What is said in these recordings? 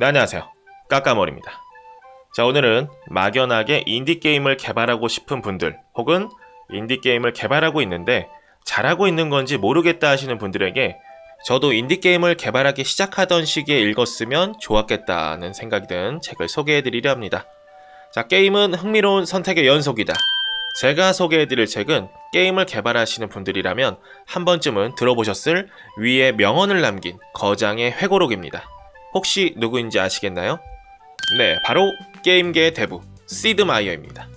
네, 안녕하세요. 까까머리입니다. 자, 오늘은 막연하게 인디게임을 개발하고 싶은 분들, 혹은 인디게임을 개발하고 있는데 잘하고 있는 건지 모르겠다 하시는 분들에게 저도 인디게임을 개발하기 시작하던 시기에 읽었으면 좋았겠다는 생각이 든 책을 소개해드리려 합니다. 자, 게임은 흥미로운 선택의 연속이다. 제가 소개해드릴 책은 게임을 개발하시는 분들이라면 한 번쯤은 들어보셨을 위에 명언을 남긴 거장의 회고록입니다. 혹시 누구인지 아시겠나요? 네, 바로 게임계의 대부 시드 마이어입니다.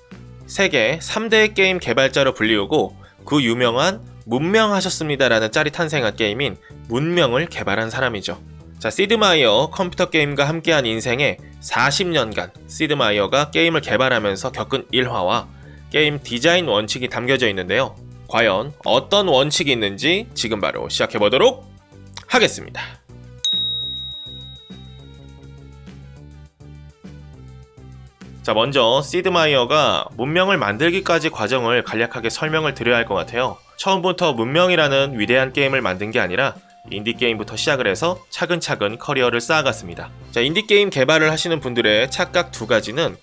세계 3대 게임 개발자로 불리우고 그 유명한 문명하셨습니다라는 짤이 탄생한 게임인 문명을 개발한 사람이죠. 자, 시드마이어 컴퓨터 게임과 함께한 인생에 40년간 시드마이어가 게임을 개발하면서 겪은 일화와 게임 디자인 원칙이 담겨져 있는데요. 과연 어떤 원칙이 있는지 지금 바로 시작해 보도록 하겠습니다. 자, 먼저 시드마이어가 문명을 만들기까지 과정을 간략하게 설명을 드려야 할 것 같아요. 처음부터 문명이라는 위대한 게임을 만든 게 아니라 인디게임부터 시작을 해서 차근차근 커리어를 쌓아갔습니다. 자, 인디게임 개발을 하시는 분들의 착각 두 가지는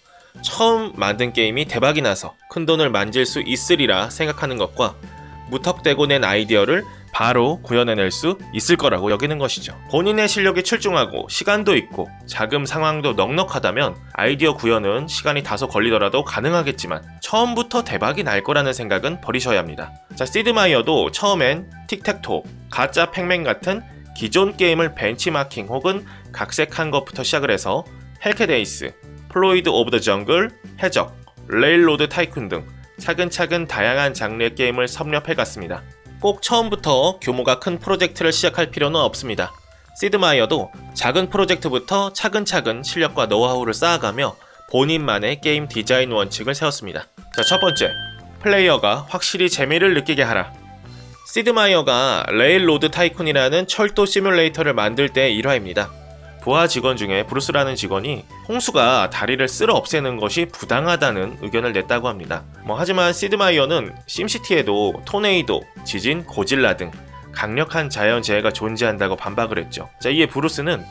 처음 만든 게임이 대박이 나서 큰 돈을 만질 수 있으리라 생각하는 것과 무턱대고 낸 아이디어를 바로 구현해낼 수 있을 거라고 여기는 것이죠. 본인의 실력이 출중하고 시간도 있고 자금 상황도 넉넉하다면 아이디어 구현은 시간이 다소 걸리더라도 가능하겠지만 처음부터 대박이 날 거라는 생각은 버리셔야 합니다. 자, 시드마이어도 처음엔 틱택토, 가짜 팩맨 같은 기존 게임을 벤치마킹 혹은 각색한 것부터 시작을 해서 헬케데이스, 플로이드 오브 더 정글, 해적, 레일로드 타이쿤 등 차근차근 다양한 장르의 게임을 섭렵해 갔습니다. 꼭 처음부터 규모가 큰 프로젝트를 시작할 필요는 없습니다. 시드마이어도 작은 프로젝트부터 차근차근 실력과 노하우를 쌓아가며 본인만의 게임 디자인 원칙을 세웠습니다. 자, 첫 번째. 플레이어가 확실히 재미를 느끼게 하라. 시드마이어가 레일로드 타이쿤이라는 철도 시뮬레이터를 만들 때의 일화입니다. 부하 직원 중에 브루스라는 직원이 홍수가 다리를 쓸어 없애는 것이 부당하다는 의견을 냈다고 합니다. 뭐 하지만 시드마이어는 심시티에도 토네이도, 지진, 고질라 등 강력한 자연재해가 존재한다고 반박을 했죠. 자, 이에 브루스는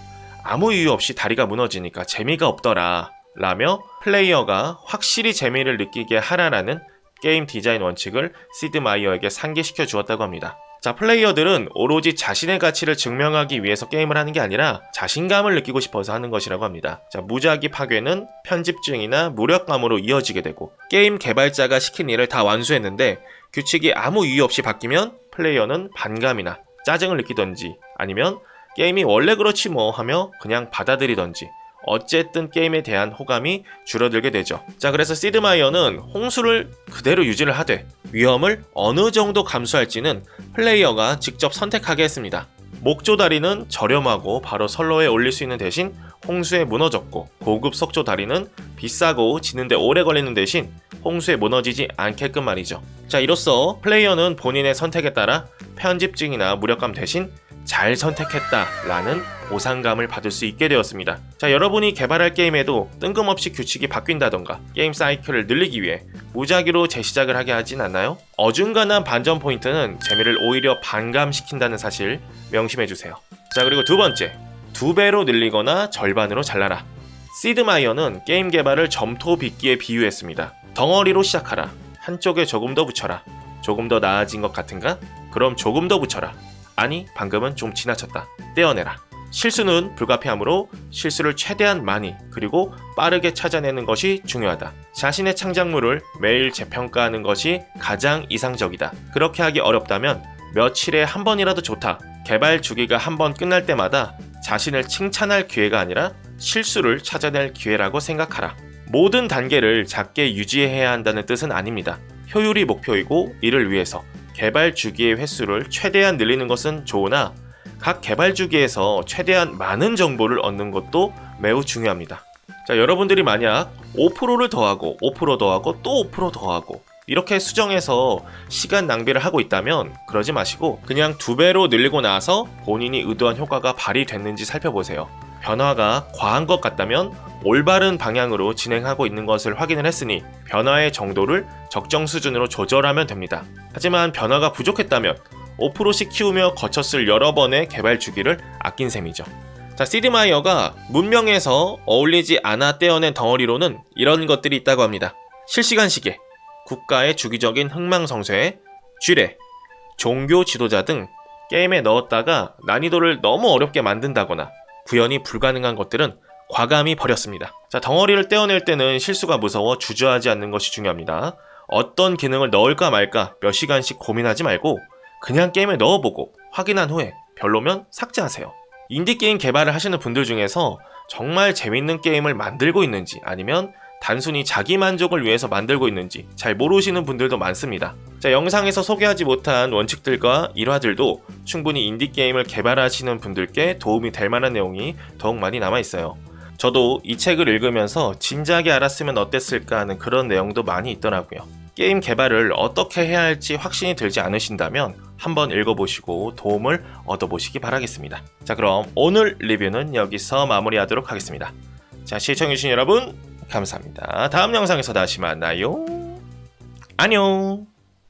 아무 이유 없이 다리가 무너지니까 재미가 없더라. 라며 플레이어가 확실히 재미를 느끼게 하라라는 게임 디자인 원칙을 시드마이어에게 상기시켜 주었다고 합니다. 자, 플레이어들은 오로지 자신의 가치를 증명하기 위해서 게임을 하는 게 아니라 자신감을 느끼고 싶어서 하는 것이라고 합니다. 자, 무작위 파괴는 편집증이나 무력감으로 이어지게 되고 게임 개발자가 시킨 일을 다 완수했는데 규칙이 아무 이유 없이 바뀌면 플레이어는 반감이나 짜증을 느끼던지 아니면 게임이 원래 그렇지 뭐 하며 그냥 받아들이던지 어쨌든 게임에 대한 호감이 줄어들게 되죠. 자, 그래서 시드마이어는 홍수를 그대로 유지를 하되 위험을 어느 정도 감수할지는 플레이어가 직접 선택하게 했습니다. 목조 다리는 저렴하고 바로 선로에 올릴 수 있는 대신 홍수에 무너졌고 고급 석조 다리는 비싸고 지는데 오래 걸리는 대신 홍수에 무너지지 않게끔 말이죠. 자, 이로써 플레이어는 본인의 선택에 따라 편집증이나 무력감 대신 잘 선택했다라는 보상감을 받을 수 있게 되었습니다. 자, 여러분이 개발할 게임에도 뜬금없이 규칙이 바뀐다던가 게임 사이클을 늘리기 위해 무작위로 재시작을 하게 하진 않나요? 어중간한 반전 포인트는 재미를 오히려 반감시킨다는 사실 명심해 주세요. 자, 그리고 두 번째. 두 배로 늘리거나 절반으로 잘라라. 시드마이어는 게임 개발을 점토 빚기에 비유했습니다. 덩어리로 시작하라. 한쪽에 조금 더 붙여라. 조금 더 나아진 것 같은가? 그럼 조금 더 붙여라. 아니, 방금은 좀 지나쳤다. 떼어내라. 실수는 불가피하므로 실수를 최대한 많이 그리고 빠르게 찾아내는 것이 중요하다. 자신의 창작물을 매일 재평가하는 것이 가장 이상적이다. 그렇게 하기 어렵다면 며칠에 한 번이라도 좋다. 개발 주기가 한 번 끝날 때마다 자신을 칭찬할 기회가 아니라 실수를 찾아낼 기회라고 생각하라. 모든 단계를 작게 유지해야 한다는 뜻은 아닙니다. 효율이 목표이고 이를 위해서 개발 주기의 횟수를 최대한 늘리는 것은 좋으나 각 개발 주기에서 최대한 많은 정보를 얻는 것도 매우 중요합니다. 자, 여러분들이 만약 5%를 더하고 5% 더하고 또 5% 더하고 이렇게 수정해서 시간 낭비를 하고 있다면 그러지 마시고 그냥 두 배로 늘리고 나서 본인이 의도한 효과가 발휘됐는지 살펴보세요. 변화가 과한 것 같다면 올바른 방향으로 진행하고 있는 것을 확인을 했으니 변화의 정도를 적정 수준으로 조절하면 됩니다. 하지만 변화가 부족했다면 5%씩 키우며 거쳤을 여러 번의 개발 주기를 아낀 셈이죠. 자, 시드마이어가 문명에서 어울리지 않아 떼어낸 덩어리로는 이런 것들이 있다고 합니다. 실시간 시계, 국가의 주기적인 흥망성쇠, 쥐레, 종교 지도자 등 게임에 넣었다가 난이도를 너무 어렵게 만든다거나 구현이 불가능한 것들은 과감히 버렸습니다. 자, 덩어리를 떼어낼 때는 실수가 무서워 주저하지 않는 것이 중요합니다. 어떤 기능을 넣을까 말까 몇 시간씩 고민하지 말고 그냥 게임에 넣어보고 확인한 후에 별로면 삭제하세요. 인디게임 개발을 하시는 분들 중에서 정말 재밌는 게임을 만들고 있는지 아니면 단순히 자기 만족을 위해서 만들고 있는지 잘 모르시는 분들도 많습니다. 자, 영상에서 소개하지 못한 원칙들과 일화들도 충분히 인디게임을 개발하시는 분들께 도움이 될 만한 내용이 더욱 많이 남아 있어요. 저도 이 책을 읽으면서 진작에 알았으면 어땠을까 하는 그런 내용도 많이 있더라고요. 게임 개발을 어떻게 해야 할지 확신이 들지 않으신다면 한번 읽어보시고 도움을 얻어보시기 바라겠습니다. 자, 그럼 오늘 리뷰는 여기서 마무리하도록 하겠습니다. 자, 시청해주신 여러분, 감사합니다. 다음 영상에서 다시 만나요. 안녕!